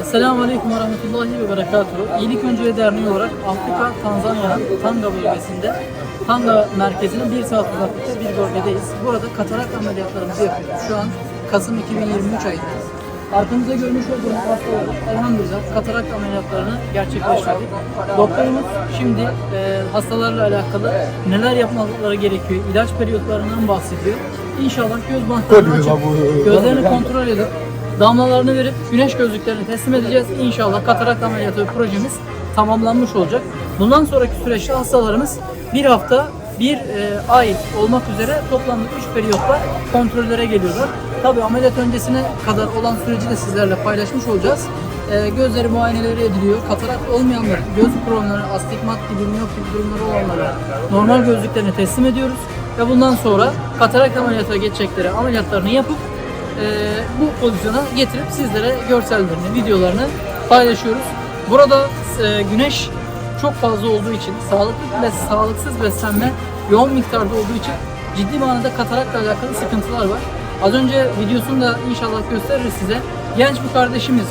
Esselamu Aleyküm ve Rahmetullahi ve Berekatuhu. İyilik Önceliği Derneği olarak Afrika, Tanzanya'nın Tanga bölgesinde Tanga merkezinin bir saat uzaklıkta bir bölgedeyiz. Burada katarak ameliyatlarımızı yapıyoruz. Şu an Kasım 2023 ayındayız. Arkamızda görmüş olduğunuz hastaları elhamdülillah katarak ameliyatlarını gerçekleştirdik. Doktorumuz şimdi e, hastalarla alakalı neler yapmaları gerekiyor, ilaç periyotlarından bahsediyor. İnşallah göz bantlarını açıp gözlerini kontrol edip damlalarını verip güneş gözlüklerini teslim edeceğiz. İnşallah katarak ameliyatı projemiz tamamlanmış olacak. Bundan sonraki süreçte hastalarımız bir hafta, bir e, ay olmak üzere toplamda 3 periyotla kontrollere geliyorlar. Tabi ameliyat öncesine kadar olan süreci de sizlerle paylaşmış olacağız. E, gözleri muayeneleri ediliyor. Katarak olmayanlar, göz problemleri, astigmat gibi miyop gibi durumları olanlara normal gözlüklerini teslim ediyoruz. Ve bundan sonra katarak ameliyata geçecekleri ameliyatlarını yapıp bu pozisyona getirip sizlere görsellerini, videolarını paylaşıyoruz. Burada e, güneş çok fazla olduğu için, sağlıklı ve sağlıksız beslenme yoğun miktarda olduğu için ciddi manada katarakla alakalı sıkıntılar var. Az önce videosunu da inşallah gösteririz size. Genç bir kardeşimiz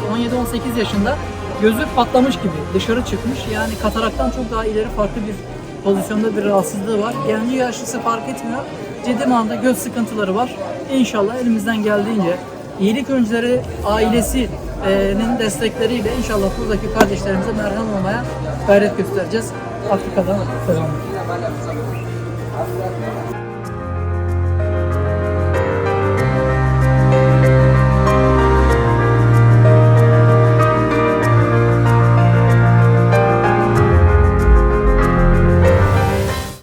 17-18 yaşında gözü patlamış gibi dışarı çıkmış. Yani kataraktan çok daha ileri farklı bir pozisyonda bir rahatsızlığı var. Genci yaşlısı fark etmiyor. Ciddi manada göz sıkıntıları var. İnşallah elimizden geldiğince iyilik öncüleri ailesinin destekleriyle inşallah buradaki kardeşlerimize merhem olmaya gayret göstereceğiz. Afrika'dan selamlar.